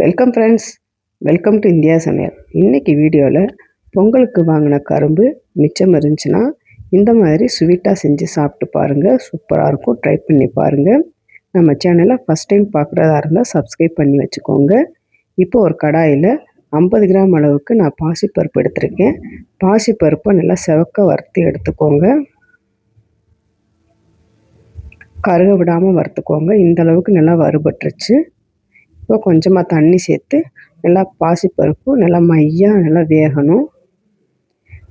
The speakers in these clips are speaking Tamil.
Welcome friends welcome to India சமையல் இன்றைக்கி வீடியோவில் பொங்கலுக்கு வாங்கின கரும்பு மிச்சம் இருந்துச்சுன்னா இந்த மாதிரி ஸ்வீட்டாக செஞ்சு சாப்பிட்டு பாருங்கள் சூப்பராக இருக்கும். ட்ரை பண்ணி பாருங்கள் நம்ம சேனலை ஃபஸ்ட் டைம் பார்க்குறதா இருந்தால் சப்ஸ்கிரைப் பண்ணி வச்சுக்கோங்க. இப்போ ஒரு கடாயில் ஐம்பது கிராம் அளவுக்கு நான் பாசிப்பருப்பு எடுத்திருக்கேன். பாசிப்பருப்பை நல்லா செவக்க வறுத்து எடுத்துக்கோங்க. கருக விடாமல் வறுத்துக்கோங்க. இந்த அளவுக்கு நல்லா வறுபட்டுருச்சு. இப்போ கொஞ்சமாக தண்ணி சேர்த்து நல்லா பாசிப்பருப்பு நல்லா மையாக நல்லா வேகணும்.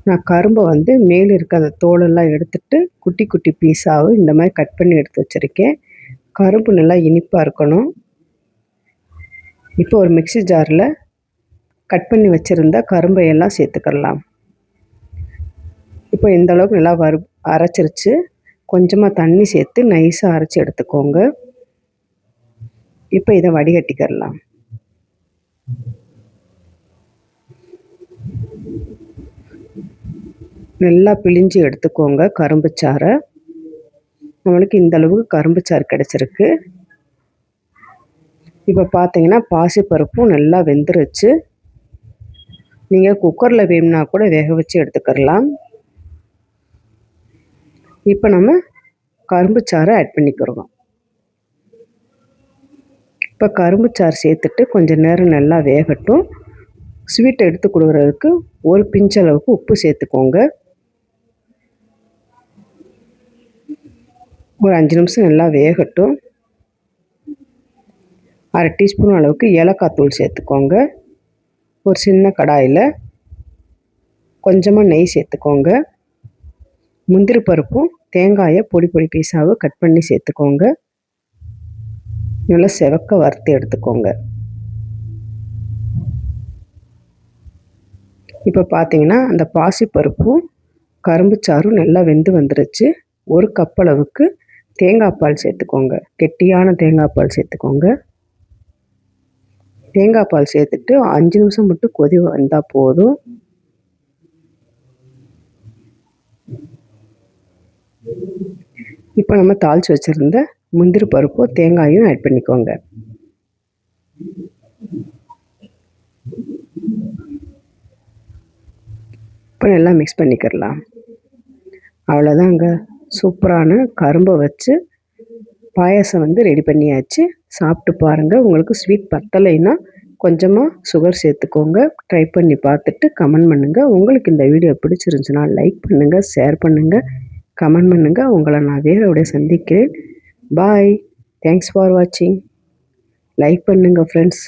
நான் கரும்பை வந்து மேலே இருக்க அந்த தோலெல்லாம் எடுத்துட்டு குட்டி குட்டி பீஸாகவும் இந்த மாதிரி கட் பண்ணி எடுத்து வச்சுருக்கேன். கரும்பு நல்லா இனிப்பாக இருக்கணும். இப்போ ஒரு மிக்சி ஜாரில் கட் பண்ணி வச்சுருந்த கரும்பை எல்லாம் சேர்த்துக்கலாம் இப்போ இந்த அளவுக்கு நல்லா வறு அரைச்சிருச்சு. கொஞ்சமாக தண்ணி சேர்த்து நைஸாக அரைச்சி எடுத்துக்கோங்க. இப்போ இதை வடிகட்டிக்கிறலாம். நல்லா பிழிஞ்சு எடுத்துக்கோங்க கரும்பு சாறை. நம்மளுக்கு இந்த அளவுக்கு கரும்பு சாறு கிடச்சிருக்கு. இப்போ பார்த்தீங்கன்னா பாசிப்பருப்பும் நல்லா வெந்துருச்சு. நீங்கள் குக்கரில் வேணும்னா கூட வேக வச்சு எடுத்துக்கிறலாம். இப்போ நம்ம கரும்பு சாறை ஆட் பண்ணிக்கிறோம். இப்போ கரும்பு சாறு சேர்த்துட்டு கொஞ்சம் நேரம் நல்லா வேகட்டும். ஸ்வீட் எடுத்து கொடுக்குறதுக்கு ஒரு பிஞ்சளவுக்கு உப்பு சேர்த்துக்கோங்க. ஒரு அஞ்சு நிமிஷம் நல்லா வேகட்டும். அரை டீஸ்பூன் அளவுக்கு ஏலக்காய் தூள் சேர்த்துக்கோங்க. ஒரு சின்ன கடாயில் கொஞ்சமாக நெய் சேர்த்துக்கோங்க. முந்திரி பருப்பும் தேங்காயை பொடி பொடி பீஸாக கட் பண்ணி சேர்த்துக்கோங்க. நல்லா செவக்க வறுத்து எடுத்துக்கோங்க. இப்போ பார்த்தீங்கன்னா அந்த பாசிப்பருப்பும் கரும்பு சாறும் நல்லா வெந்து வந்துருச்சு. ஒரு கப் அளவுக்கு தேங்காய் பால் சேர்த்துக்கோங்க. கெட்டியான தேங்காய் பால் சேர்த்துக்கோங்க. தேங்காய் பால் சேர்த்துட்டு அஞ்சு நிமிஷம் மட்டும் கொதி வந்தால் போதும். இப்போ நம்ம தாளித்து வச்சுருந்த முந்திரி பருப்போ தேங்காயும் ஆட் பண்ணிக்கோங்க. இப்போ நல்லா மிக்ஸ் பண்ணிக்கிறலாம். அவ்வளோதாங்க. சூப்பரான கரும்பை வச்சு பாயாசம் வந்து ரெடி பண்ணியாச்சு. சாப்பிட்டு பாருங்கள் உங்களுக்கு ஸ்வீட் பத்தலைன்னா கொஞ்சமாக சுகர் சேர்த்துக்கோங்க. ட்ரை பண்ணி பார்த்துட்டு கமெண்ட் பண்ணுங்கள் உங்களுக்கு இந்த வீடியோ பிடிச்சிருந்துச்சுன்னா லைக் பண்ணுங்கள் ஷேர் பண்ணுங்கள் கமெண்ட் பண்ணுங்கள் உங்களை நான் வேறோடைய சந்திக்கிறேன். பாய் தேங்க்ஸ் ஃபார் வாட்சிங் லைக் பண்ணுங்கள் ஃப்ரெண்ட்ஸ்